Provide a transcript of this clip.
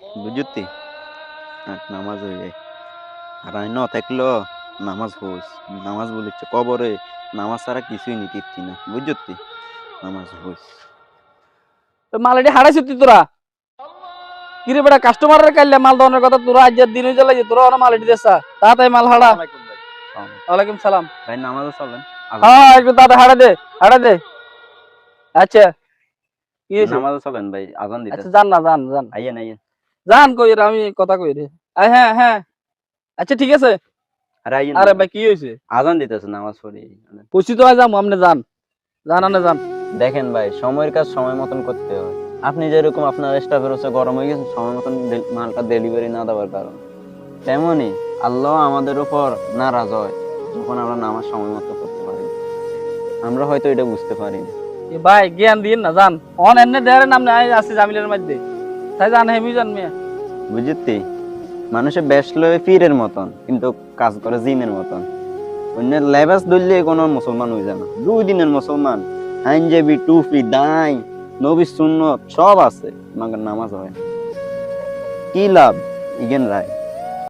বুঝতি? আর নামাজ হয়ে যায় আর আমি ন থাকল নামাজ হইস নামাজ বলিচ্ছে কবরে। নামাজ ছাড়া কিছুই নি টিপতি না। বুঝতি? নামাজ হইস তো মাল এটি হারাইছি তুই তোরা? কিরে বেটা কাস্টমারের কাইলে মাল দনের কথা তোরা আজ দিন হয়ে জ্বালাই তোরা ওরা মাল এটি দেসা তাড়াতাড়ি মাল হারা। ওয়ালাইকুম সালাম। ভাই নামাজও চলেন হ্যাঁ একটু তাড়াতাড়ি হারা দে হারা দে। আচ্ছা। কি নামাজও চলেন ভাই আজান দিতে আচ্ছা যান না যান জান আইয়েন আইয়েন। যান কই রে আমি কথা কই রে। হ্যাঁ হ্যাঁ। আচ্ছা ঠিক আছে। আরে ভাই কি হয়েছে আজান দিতেছে নামাজ পড়ি। পৌঁছি তো যাম আপনি যান যান আনে যান দেখেন ভাই সময়ের কাজ সময় মতন করতে হয়। আপনি যেরকম আপনার স্টাফের হচ্ছে গরম হয়ে গেছে সময় মতন মালটা ডেলিভারি না দেওয়ার কারণ। তেমনি আল্লাহ আমাদের উপর নারাজ হয় যখন আমরা নামাজ সময় মতো করতে পারি। আমরা হয়তো এটা বুঝতে পারি। ভাই জ্ঞান দিন না যান অন এনে দেয়ারের নাম আছে জামিলের মধ্যে। তাই জান হেমি জান বুঝতি মানুষে বেশ লয়ে পীরের মতন, কিন্তু কাজ করে জিনের মতন। অন্য লেবাস ধরলে কোনো মুসলমান হয়ে যায় না। দুই দিনের মুসলমান, হাইনজেবি টুপি দাই নবী সুন্নত, সব আছে, মাগার নামাজ হয়। কি লাভ, ইগেন রায়?